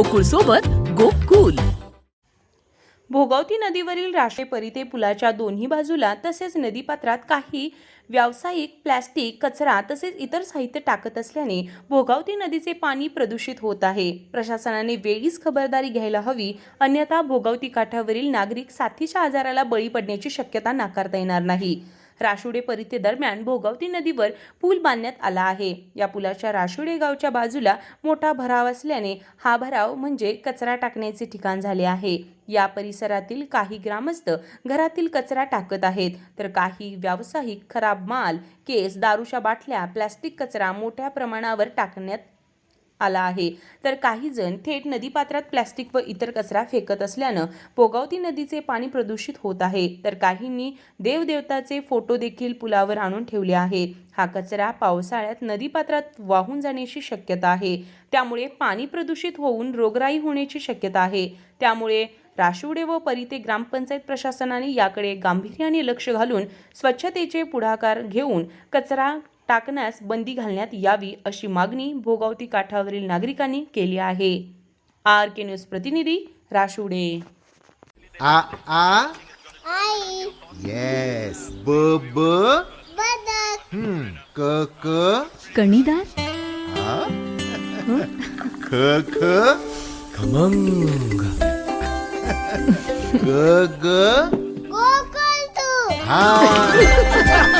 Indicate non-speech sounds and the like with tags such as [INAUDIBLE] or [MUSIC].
गोकुळ सोबत गोकुल. भोगावती नदीवरील राष्ट्रीय परिते पुलाच्या दोन्ही बाजूला तसेच नदीपात्रात काही व्यावसायिक प्लॅस्टिक कचरा तसेच इतर साहित्य टाकत असल्याने भोगावती नदीचे पाणी प्रदूषित होत आहे. प्रशासनाने वेळीच खबरदारी घ्यायला हवी अन्यथा भोगावती काठावरील नागरिक साथीच्या आजाराला बळी पडण्याची शक्यता नाकारता येणार नाही. राशुडे परिते दरम्यान भोगावती नदीवर पूल बांधण्यात आला आहे. या पुलाच्या राशुडे गावच्या बाजूला मोठा भराव असल्याने हा भराव म्हणजे कचरा टाकण्याचे ठिकाण झाले आहे. या परिसरातील काही ग्रामस्थ घरातील कचरा टाकत आहेत. तर काही व्यावसायिक खराब माल केस दारूच्या बाटल्या प्लॅस्टिक कचरा मोठ्या प्रमाणावर टाकण्यात आला आहे. तर काही जण थेट नदीपात्रात प्लॅस्टिक व इतर कचरा फेकत असल्यानं भोगावती नदीचे पाणी प्रदूषित होत आहे. तर काहींनी देवदेवताचे फोटो देखील पुलावर आणून ठेवले आहे. हा कचरा पावसाळ्यात नदीपात्रात वाहून जाण्याची शक्यता आहे. त्यामुळे पाणी प्रदूषित होऊन रोगराई होण्याची शक्यता आहे. त्यामुळे राशिवडे व परिते ग्रामपंचायत प्रशासनाने याकडे गांभीर्याने लक्ष घालून स्वच्छतेचे पुढाकार घेऊन कचरा टाकण्यास बंदी घालण्यात यावी अशी मागणी भोगावती काठावरील नागरिकांनी केली आहे. आर के न्यूज प्रतिनिधी राशिवडे आ आ? आई. येस ब ब? बदक. हम्म. क क? कणीदार? आ? [LAUGHS] ख ख? खमंग. ग ग? हा. [LAUGHS]